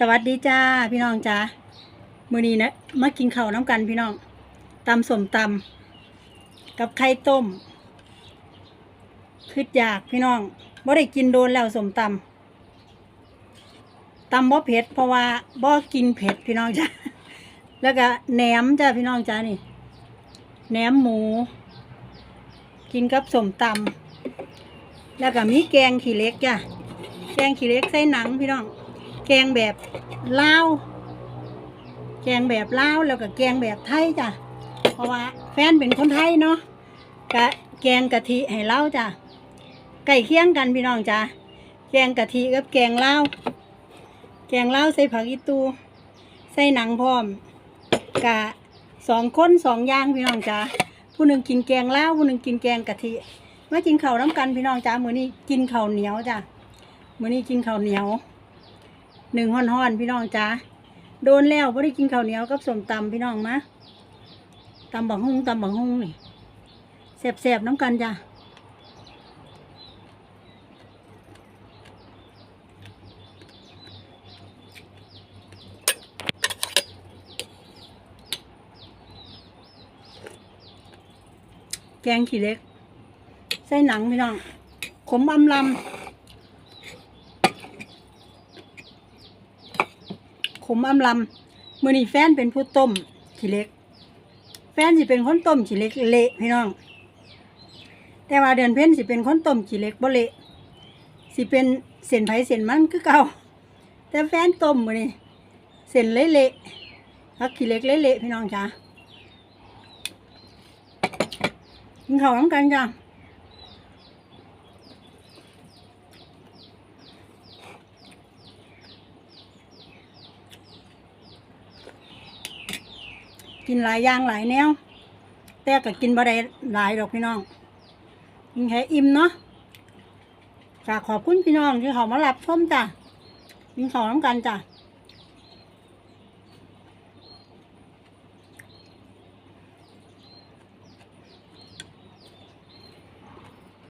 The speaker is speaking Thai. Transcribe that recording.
สวัสดีจ้าพี่น้องจ้ามื้อนี้นะมากินข้าวน้ำกันพี่น้องตำสมตำกับไข่ต้มคืออยากพี่น้องบ่ได้กินโดนแล้วสมตำตำบ่เผ็ดเพราะว่าบ่กินเผ็ดพี่น้องจ้าแล้วก็แหนมจ้าพี่น้องจ้านี่แหนมหมู กินกับสมตำแล้วก็มีแกงขี้เล็กจ้าแกงขี้เล็กใส่หนังพี่น้อง แกงแบบลาวแกงแบบลาวแล้วก็แกงแบบไทยจ้ะเพราะว่าแฟนเป็นคนไทยเนาะกะแกงกะทิให้เล่าจ้ะใกล้เคียงกันพี่น้องจ้ะแกงกะทิกับแกงเลาแกงเลาใส่ผักอีตูใส่หนังพร้อมกะสองคนสองอย่างพี่น้องจ้ะผู้หนึ่งกินแกงเลาผู้หนึ่งกินแกงกะทิมากินข้าวน้ำกันพี่น้องจ้ะมื้อนี้กินข้าวเหนียวจ้ะมื้อนี้กินข้าวเหนียว หนึ่งห่อนๆพี่น้องจ้าโดนแล้วไ่ได้กินข้าวเหนียวกับสมตำพี่น้องมาตำบักฮุ้งตำบักฮุ้งนี่แสบๆน้ำกันจ้าแกงขี้เล็ก ใส่หนังพี่น้อง ขมอำลำ ขมอำลำมือนี่แฟนเป็นผู้ต้มขี้เล็ก แฟนสิเป็นคนต้มขี้เล็กเละพี่น้อง แต่ว่าเดือนเพ็ญสิเป็นคนต้มขี้เล็กบ่เละสิเป็นเส้นไผ่เส้นมันคือเก่าแต่แฟนต้มมือนี่เส้นเละเละๆแล้วขี้เล็กเละเละๆพี่น้องจ้ากินข้าวน้ำกันจ้า กินหลายอย่างหลายแนว แต่ก็กินบ่ได้หลายดอกพี่น้องกินแค่อิ่มเนาะก็ขอบคุณพี่น้องที่เขามารับชมจ้ะกินข้าวน้ำกันจ้ะ